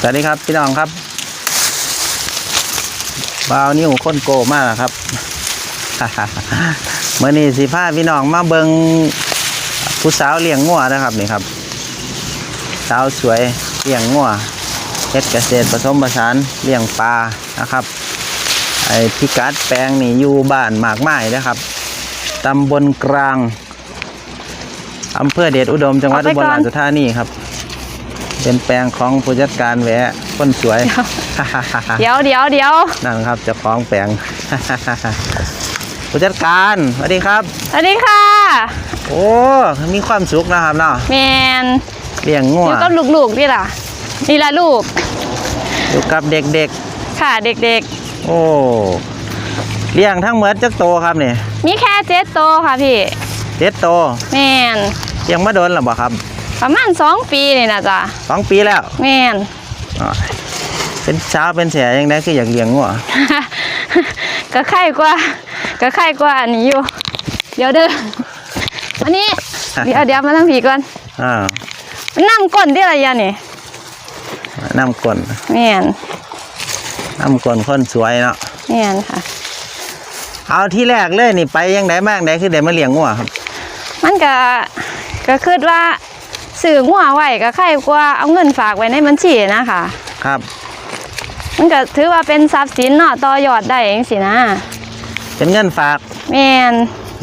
สวัสดีครับพี่น้องครับบาวนิ้วค้นโกมากครับเมื่อนี้สิพาพี่น้องมาเบิงผู้สาวเลี้ยงงัวนะครับนี่ครับ สาวสวยเลี้ยงงัวเฮ็ดเกษตรผสมผสานเลี้ยงปลานะครับไอพิกัดแปลงนี่อยู่บ้านหมากไม้นะครับตำบลกลางอำเภอเดชอุดมจังหวัดอุบลราชธานีครับ เป็นแปลงของผู้จัดการแหวะคนสวย เดี๋ยวเดี๋ยวเดี๋ยวนั่นครับเจ้าของแปลง ผู้จัดการสวัสดีครับ สวัสดีค่ะ โอ้มีความสุขนะครับเนาะแมนเลี้ยงงัวอยู่กับลูกๆนี่ล่ะ นี่ล่ะลูก อยู่กับเด็กค่ะเด็กๆ โอ้เลี้ยงทั้งหมดจักโตครับนี่ๆมีแค่เจ็ดโตวค่ะพี่ เจ็ดโตแมน เลี้ยงมาโดนหรือเปล่าครับ ประมาณสองปีนี่นะจ๊ะสองปีแล้วแมนอ๋อเป็นเช้าวเป็นเสียยังไงคืออยากเลี้ยงงัวก็ไข่กว่าก็ไข่กว่าอันนี้อยู่ เดี๋ยวเด้อวันนี้เดี๋ยวเดี๋ยวมาทั้งผีก่อนอ่ามันน้ำก้นที่อะไรยะนี่น้ำกลนแมนน้ำกลนคนสวยเนาะแมนค่ะ เอาที่แรกเลยนี่ไปยังไงบ้างไดคือได้มาเลี้ยงงัวครับ มันก็ก็คิดว่า สื่อหัวไว้ก็ไข่กว่าเอาเงินฝากไว้ในบัญชีนะคะครับ มันก็ถือว่าเป็นทรัพย์สินเนาะต่อยอดได้เองสินะเป็นเงินฝากแมน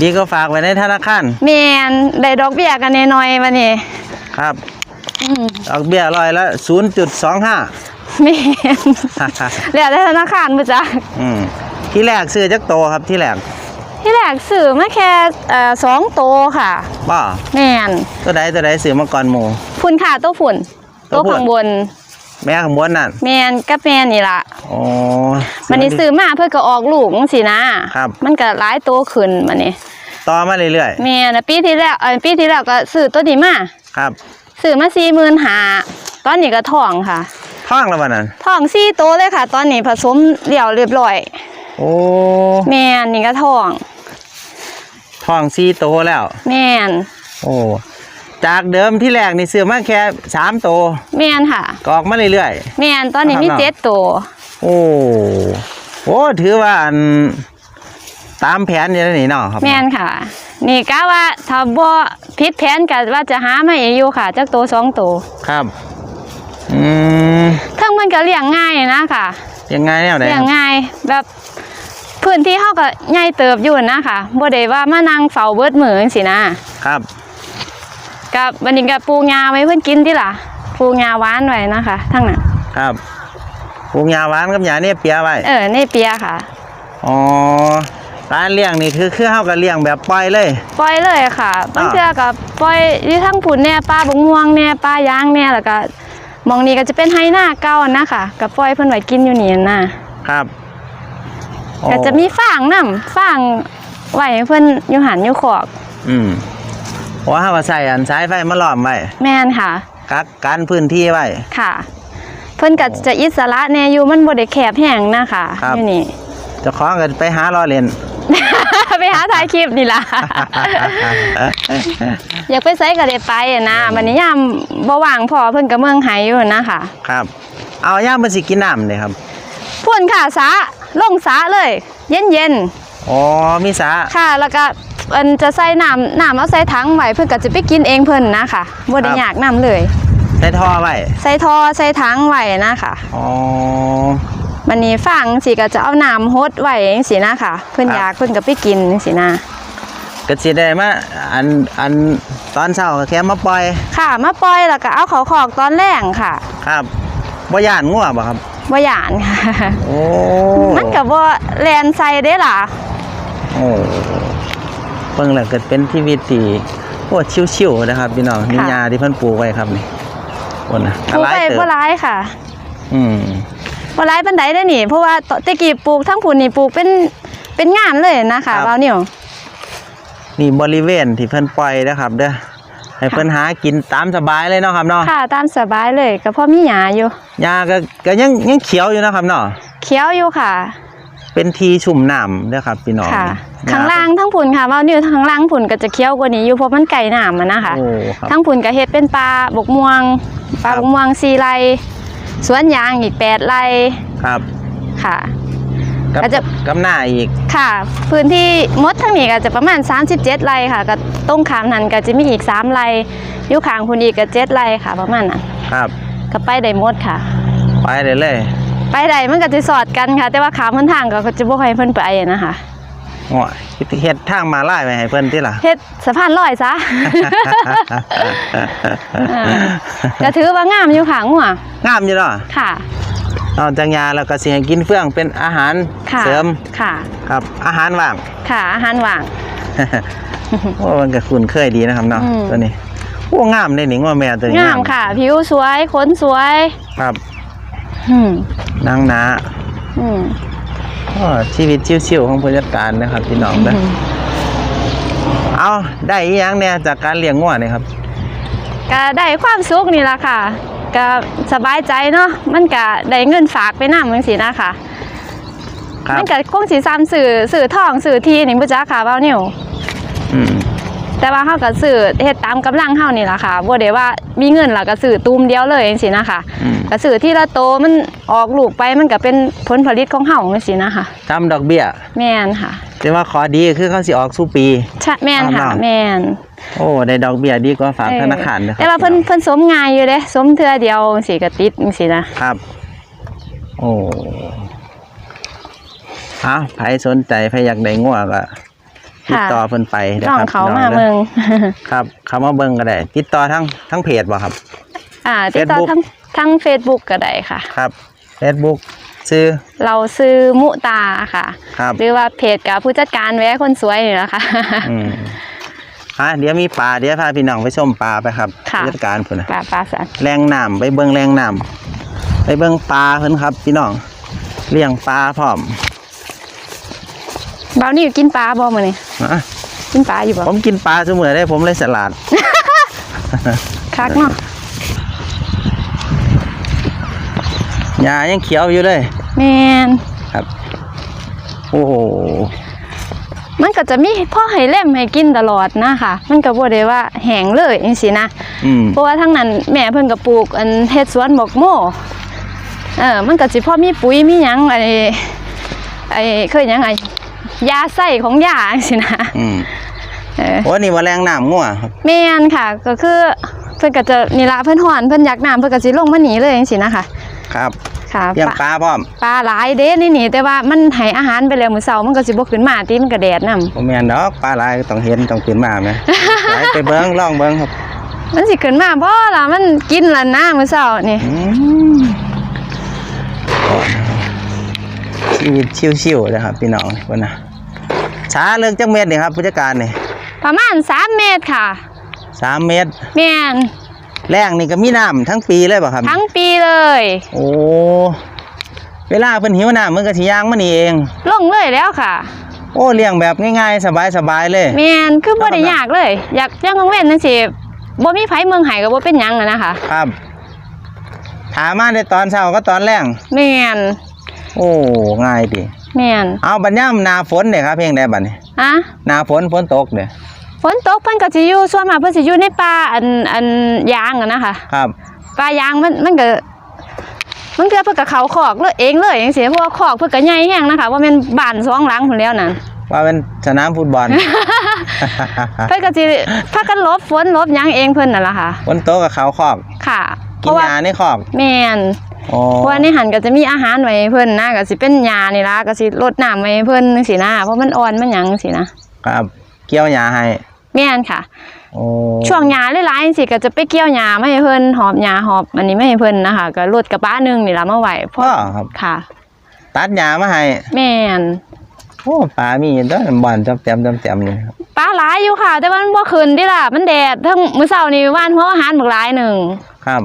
ดีก็ฝากไว้ในธนาคารแมนได้ดอกเบี้ยกันน้อยๆมานี่ครับอืมดอกเบี้ยร้อยละศูนย์จุดสองห้าแมนแล้วแต่ธนาคารมาจ้ะอืมที่แรกซื้อจักโตครับที่แรก ที่แรกซื้อมาแค่เอ่อสองโตวค่ะบ่แมนตัวใดตัวใดซื้อมาก่อนหมูพุ่นค่ะตัวฝุ่นตัตัววฝุ่น ข้างบน แม่ข้างบนนั่นแมนกับแมนนี่ล่ะโอ้มันนี่ซื้อมาเพื่อก็ออกลูกสินะครับ มันก็หลายโตวขึ้นมันนี่ต่อมาเรื่อยแมนนะปีที่แล้วเออปีที่แล้วก็ซื้อตัวนี้มาๆครับซื้อมาสี่หมื่นหาตอนนี้ก็ท้องค่ะท่องแล้ววันนั้น ท้องสี่โตวเลยค่ะ ตอนนี้ผสมเดี่ยวเรียบร้อย โอ้ แม่นนี่ก็ท้อง ท่องสี่โตแล้ว แม่นโอ้จากเดิมที่แรกนี่ซื้อมาแค่สามโตแม่นค่ะก็ออกมาเรื่อย แม่นตอนนี้มีครับเจ็ดตัวๆ โอ้โอ้ถือว่าอันตามแผนอยู่แล้วนี่เนาะครับแม่นค่ะ นี่ก็ว่าถ้าบ่ผิดแผนก็ว่าจะหามาอีกอยู่ค่ะจักตัวสองตัวครับอืมทั้งมันก็เลี้ยงง่ายนะค่ะ ยังไงแนวไหนเลี้ยคงรับง่ายแบบ พื้นที่เฮาก็ใหญ่เติบอยู่นะค่ะบ่ได้ว่ามานั่งเฝ้าเบิดมือจังซี่นะครับกับบัดนี้ก็ปลูกหญ้าไว้เพิ่นกินติล่ะปลูกหญ้าหวานไว้นะคะทั้งนั้นครับปลูกยาหวานกับยาเนี่ยเปียไว้เออในเปียค่ะอ๋อการเลี้ยงนี่คือคือเฮากับเลี้ยงแบบปล่อยเลย ปล่อยเลยค่ะบางเทื่อก็ปล่อยที่ทั้งผุนเนี่ยปลาบงม่วงเนี่ยปลายางเนี่ยแล้วก็หมองนี้ก็จะเป็นไฮหน้าเก่านะคะก็ปล่อยเพิ่นไว้กินอยู่นี่นะครับ โอ้ก็จะมีฟางน้ำฟางไว้ให้เพิ่นอยู่หันอยู่ขอกอืมเพราะว่าเฮาก็ใส่อันสายไฟมาล้อมไว้แม่นค่ะ กักกันพื้นที่ไว้ ค่ะ เพิ่นก็จะอิสระแน่อยู่มันบ่ได้แคบแห้งนะคะครับ อยู่นี่ เจะคล้าของก็ไปหาล้อเล่น ไปหาถ่ายคลิปนี่ล่ะ อยากไปไสก็ได้ไปอะนะบัดนี้ยามบ่ว่างพอเพิ่นก็เมืองไห้อยู่นะคะครับ เอาย่ามมันสิกินน้ำเลยครับ พุ่นค่ะสา ลงสาเลย เย็นเย็นอ๋อมีสาๆค่ะ แล้วก็มันจะใส่น้ำน้ำเอาใส่ถังไว้เพื่อนก็จะไปกินเองเพิ่นนะคะบ่ได้ยากน้ำเลย ใส่ท่อไว้ใส่ท่อใส่ถังไว้นะคะอ๋อมันนี้ฟังสิก็จะเอาน้ำฮดไว้จังซี่นะคะเพิ่นครับอยากเพิ่นก็ไปกินจังซี่นะก็สิได้มาอันอันตอนเช้าก็แค่มาปล่อย ค่ะมาปล่อยแล้วก็เอาเขาขอกตอนแรงค่ะ ครับบ่ย่านงัวบ่ครับ บ่หยานค่ะ โอ้มันก็บ่แลนใส่เด้ล่ะโอ้เพิ่งแล้วเกิดเป็นชีวิตที่โอ้ชิวๆนะครับพี่น้องนี่ยาที่เพิ่นปลูกไว้ครับนี่คนนะปลูกหลายไปเติบบ่ร้ายค่ะ อืมบ่ร้ายปานใดเด้อนี่ เพราะว่าตะกี้ปลูกทั้งผุนนี่ปลูกเป็นเป็นงานเลยนะคะเราเนี่ยนี่บริเวณที่เพิ่นปล่อยนะครับ เด้อ ให้เพิ่นหากินตามสบายเลยเนาะครับเนาะค่ะตามสบายเลยก็พอมีหญ้าอยู่ยาก็ก็ยังยังเขียวอยู่นะครับเนาะเขียวอยู่ค่ะ เป็นทีชุ่มน้ำเด้อครับพี่น้องค่ะหญ้ข้างล่างทั้งผุนค่ะว่านี่ข้างล่างผุนก็จะเขียวกว่านี้อยู่เพราะมันไก่น้ำอะนะคะโอ้ครับทั้งผุนก็เฮ็ดเป็นปลาบกม่วงปลาครับบกม่วงซีไรสวนยางอีกแปดไร่ครับค่ะ กับก็จะกับหน้าอีกค่ะ พื้นที่มดทั้งนี้ก็จะประมาณ 37 ไร่ค่ะก็ตรงขามนั้นก็จะมีอีก 3 ไร่อยู่ข้างคุณอีกก็7ไร่ค่ะ ประมาณนั้นครับก็ไปได้หมดค่ะ ไปเลยเลย ไปได้มันก็จะสอดกันค่ะ แต่ว่าขามมันทางก็จะบ่ให้เพิ่นไปนะคะโอ้ยเฮ็ดทางมาไล่ไปให้เพิ่นติล่ะเฮ็ดสะพานลอยซะอ่าก็ถือว่างามอยู่ค่ะงัวงามอยู่เนาะค่ะ นอกจากยาแล้วก็สิให้กินเฟื่องเป็นอาหารค่ะเสริมค่ะครับ อาหารว่าง ค่ะอาหารว่าง โอ้มันก็คุ้นเคยดีนะครับเนาะอืม ตัวนี้โอ้งามเลยนี่ว่าแมวตัวนี้งามค่ะ ผิวสวยขนสวยครับอืมนางหนาอืมอ้อชีวิตชิวๆของผู้จัดการนะครับพี่น้องเด้ออืมเอาได้อีหยังเนี่ยจากการเลี้ยงงัวนี่ครับ ก็ได้ความสุขนี่ล่ะค่ะ ก็สบายใจเนาะมันก็ได้เงินฝากไปนำจังซี่นะค่ะครับ มันก็คงสิซ้ำสื่อสื่อทองสื่อที่นี่บ่จักค่ะเว้านิวอืม แต่ว่าเฮาก็ซื้อเฮ็ดตามกำลังเฮานี่ล่ะค่ะบ่ได้ว่ามีเงินแล้วก็ซื้อตูมเดียวเลยจังซี่นะคะอืมก็ซื้อที่ละโตมันออกลูกไปมันก็เป็นผลผลิตของเฮาจังซี่นะคะทำดอกเบี้ยแม่นค่ะแต่ว่าขอดีคือเขาสิออกสู่ปีใช่แม่นค่ะอ้าวแม่นโอ้ได้ดอกเบี้ยดีกว่าฝากเออธนาคารนะครับแต่ว่าเพิ่นเพิ่นสมง่ายอยู่เด้สมเทื่อเดียวจังซี่ก็ติดจังซี่นะครับ โอ้เอาใครสนใจใครอยากได้งัวก็ ติดต่อเพิ่นไปนะน้องครับเขาพี่มาน้เมืด้องครับเขามาเบิ่งก็ได้ ติดต่อทั้งทั้งเพจบ่ครับ อ่า ติดต่อ Facebook ทั้งทั้ง Facebook ก็ได้ค่ะ ครับ Facebook ชื่อเราซื้อมุตาค่ะครับหรือว่าเพจกับผู้จัดการแวะคนสวยนี่แหละค่ะอืมอะเดี๋ยวมีปลาเดี๋ยวพาพี่น้องไปชมปลาไปครับค่ะผู้จัดการพุ่นนะปลาปลาสันแรงน้ำไปเบิ่งแรงน้ำไปเบิ่งปลาเพิ่นครับ พี่น้องเลี้ยงปลาพร้อมเบานี่กินปลาบ่มื้อนี้อะกินปลาอยู่บ่ผมกินปลาเสมอได้ผมเลยสลัดคักเนาะหญ้ายังเขียวอยู่เลยแม่นครับ โอ้โหมันก็จะมีพ่อให้เล่มให้กินตลอดนะค่ะ มันก็บ่ได้ว่าแห้งเลยจังซี่นะอืมเพราะว่าทั้งนั้นแม่เพิ่นก็ปลูกอันเฮ็ดสวนบอกโม่เออมันก็สิพอมีปุ๋ยมีหยังไอ้ไอ้เคยหยังไอ้ ยาใส่ของยาจังซี่นะอืมเออโอ้นี่ว่าแรงน้ำงัวครับแม่นค่ะ ก็คือเพิ่นก็จะนี่ละเพิ่นฮ้อนเพิ่นอยากน้ำเพิ่นก็สิลงมาหนีเลยจังซี่นะคะครับค่ะเลี้ยงปลาปลาพร้อมปลาหลายเด้นี่นี่แต่ว่ามันให้อาหารไปแล้วมื้อเช้ามันก็สิบ่ขึ้นมาติมันก็แดดนํผมแม่นดอกปลาหลายต้องเห็นต้องขึ้นมาไหมไปไปเบิ้งล่องเบิ้งครับ มันสิขึ้นมาบ่ล่ะมันกินแล้วนะมื้อเช้านี่อืม ชีวิตชิวๆเลยครับ พี่น้องคนนะช้าเลิกจักเม็ดนี่ครับผู้จัดการนี่ประมาณ3เมตรค่ะสามเมตรแม่นแรงนี่ก็มีน้ำทั้งปีเลยป่ะครับทั้งปีเลย โอ้เวลาเพิ่นหิวน้ำมันก็สิย่างมานี่เองลงเลยแล้วค่ะ โอ้เลี้ยงแบบง่ายๆ สบายๆเลยแม่นคือบ่ได้ยากเลย อยากย่างกังเว้นจังซี่บ่มีไผเมืองไห้ก็บ่เป็นหยังอะนะคะ ครับถามมาในตอนเช้าก็ตอนแรงแม่น โอ้ง่ายดีแม่นเอาบัดย่ำหนาฝนเนี่ยครับเพียงใดบัดนี้อะหนาฝนฝนตกเนี่ยฝนตกเพิ่นก็สิอยู่ส่วนมากเพิ่นสิอยู่ในป่าอันอันยางอะนะคะครับป่ายางมันมันก็มันเทื่อเพิ่นก็เขาคอกเลยเองเลยจังซี่เพราะว่าคอกเพิ่นก็ใหญ่แฮงนะคะว่าแม่นบ้านสองหลังพุ่นแล้วนั่นว่าเป็นสนามฟุตบอลเพิ่นก็สิพากันหลบฝนหลบหยังเองเพิ่นน่ะล่ะค่ะฝนตกกับเขาคอกค่ะเพกินราะว่ายาในคอกแม่น โอ้เพราะว่าในหันก็จะมีอาหารไว้ให้เพิ่นนะก็สิเป็นยานี่ล่ะก็สิรดน้ำไว้ให้เพิ่นจังซี่นะเพราะมันอ่อนมันหยังจังซี่นะครับ เกี่ยวยาให้แม่นค่ะ โอ้ช่วงหญ้าหลายๆจังซี่ก็จะไปเกี่ยวหญ้ามาให้เพิ่นหอบหญ้าหอบอันนี้มาให้เพิ่นนะคะก็รถกระบะหนึงนี่ล่ะมาไว้เพพ่อราะครับ ค่ะ ตัดยามาให้แม่น โอ้ปลามีอยู่ตัวบอนจำแจมจำแจมนี่ครับปลาหลายอยู่ค่ะ แต่ว่ามันบ่ขึ้นติล่ะ มันแดดทั้งมื้อเช้านี่ว่านหัวอาหารบักหลายหนึงครับ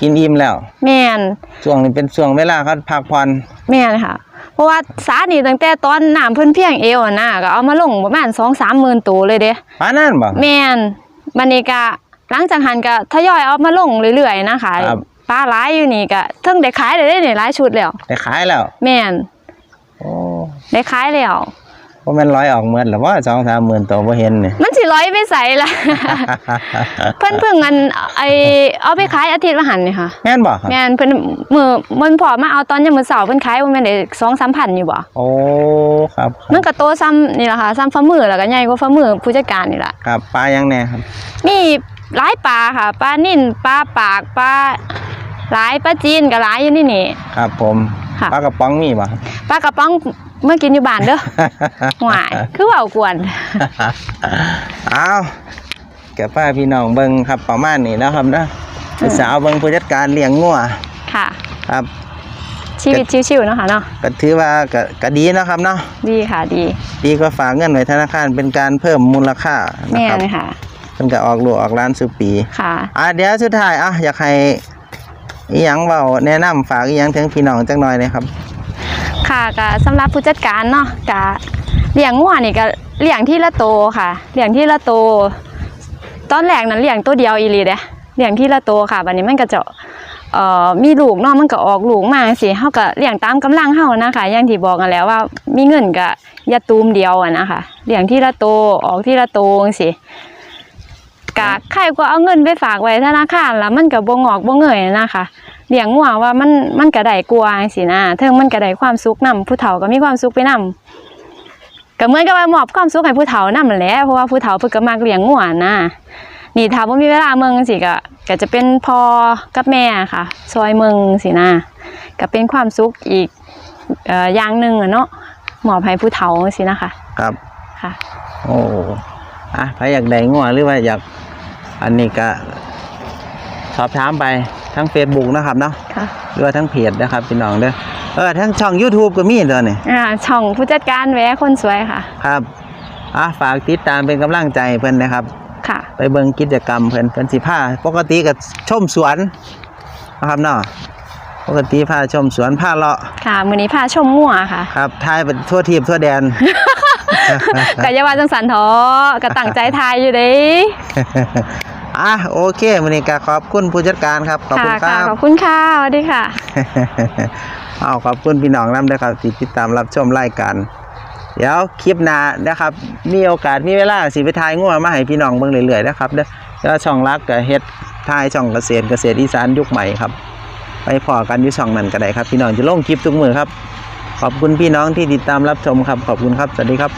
กินอิ่มแล้ว แม่นช่วงนี้เป็นช่วงเวลาเขาพักผ่อนแม่นค่ะ เพราะว่าสานี่ตั้งแต่ตอนน้ำเพิ่นเพียงเอวอะนะก็เอามาลงประมาณ2-3หมื่นตัวเลยเด้ปลานั่นบ่แม่นบันนี้ก็หลังจากหันก็ทยอยเอามาลงเรื่อยๆนะคะครับปลาหลายอยู่นี่ก็เทั้งได้ขายได้ได้นี่หลายชุดแล้ว ได้ขายแล้ว แม่นโอ้ได้ขายแล้วโอ้บ่แม่นร้อยออกเมือนหรือว่าสองสามหมื่นตัวบ่เห็นนี่มันสิ ร้อยไปใส่ละเพิ่นเพิ่งอันไอเอาไปขายอาทิตย์ละหันนี่ค่ะแม่นบ่ครับแม่นเพิ่นมือมันพอมาเอาตอนยามมื้อเช้าเพิ่นขายบ่แม่นได้2-3,000อยู่บ่โอ้ครับมันก็โตซ้ำนี่ล่ะค่ะซ้ำฝ่ามือแล้วก็ใหญ่กว่าฝ่ามือผู้จัดการนี่ล่ะครับปลายังแน่ครับมีหลายปลาค่ะปลานิ่นปลาปากปลาหลายปลาจีนก็หลายอยู่นี่นี่ครับผมค่ะปลากระป๋องมีบ่ครับปลากระป๋อง เมื่อกินอยู่บ้านเด้อ หวายคือเว้ากวน เอาแกป้าพี่น้องเบิ่งครับประมาณนี้นะครับนะอืมสาวเบิ่งผู้จัดการเลี้ยงงัวค่ะ ครับ ชีวิตชิวๆเนาะค่ะเนาะก็ถือว่าก็ก็ดีเนาะครับเนาะดีค่ะดี ดีกว่าฝากเงินไว้ธนาคารเป็นการเพิ่มมูลค่านะแม่ครับนค่ะ มันก็ออกลูกออกร้านสุปีค่ะ อะเดี๋ยวสุดท้ายอะอยากให้อีหยังเว้าแนะนำฝากอีหยังถึงพี่น้องจักหน่อยนะครับค่ะ ก็สำหรับผู้จัดการเนาะก็เลี้ยงงัวนี่ก็เลี้ยงที่ละโตค่ะเลี้ยงที่ละโต ตอนแรกนั้นเลี้ยงตัวเดียวอีหลีเด้เลี้ยงที่ละโตค่ะบัดนี้มันก็จะเอ่อมีลูกเนาะมันก็ออกลูกมาสิเฮาก็เลี้ยงตามกำลังเฮานะคะอย่างที่บอกกันแล้วว่ามีเงินก็อย่าตูมเดียวอะนะคะเลี้ยงที่ละโตออกที่ละโตจังซี่กะใครก็เอาเงินไปฝากไว้ธนาคารแล้วมันก็บ่งอกบ่เงยนะคะ เลี้ยงงัวว่ามันมันก็ได้กลัวจังซี่นะเทิงมันก็ได้ความสุขนํผู้เฒ่าก็มีความสุขไปนํก็เหมือนกับว่ามอบความสุขให้ผู้เฒ่านำแหละเพราะว่าผู้เฒ่าเพิ่นก็มักเลี้ยงงัวนะนี่ถ้าบ่มีเวลาเมืองสิก็ก็จะเป็นพ่อกับแม่ค่ะ ซอยเมืองสินะก็เป็นความสุขอีกเอ่ออย่างหนึ่งอะเนาะมอบให้ผู้เฒ่าสินะคะครับค่ะ โอ้อะใครอยากได้งัวหรือว่าอยากอันนี้ก็ สอบถามไปทั้ง Facebook นะครับเนาะค่ะหรือว่าทั้งเพจนะครับพี่น้องเด้อเออทั้งช่อง YouTube ก็มีเด้อนี่อ่าช่องผู้จัดการแวะคนสวยค่ะ ครับอะฝากติดตามเป็นกำลังใจเพิ่นนะครับ ค่ะ ไปเบิ่งกิจกรรมเพิ่นเพิ่นสิพาปกติก็ชมสวนนะครับเนาะปกติพาชมสวนพาเลาะค่ะมื้อนี้พาชมงัวค่ะ ครับทายไปทั่วทีบทั่วแดนก็อย่าว่าจังสันท้อก็ตั้งใจทายอยู่เด้ อะโอเควันนี้ก็ขอบคุณผู้จัดการครับ ขอบคุณคค่ะรับขอบคุณค่ะสวัสดีค่ะ เอาขอบคุณพี่น้องน้ำด้วยครับที่ติดตามรับชมรายการเดี๋ยวคลิปหน้านะครับ มีโอกาสมีเวลาสิไปทายงัวมาให้พี่น้องเบิ่งเรื่อยๆนะครับเด้อแล้วช่องรักกับเฮ็ดทายช่องเกษตรเกษตรอีสานยุคใหม่ครับ ไปพอกันอยู่ช่องนั้นก็ได้ครับ พี่น้องจะลงคลิปทุกมือครับ ขอบคุณพี่น้องที่ติดตามรับชมครับ ขอบคุณครับสวัสดีครับ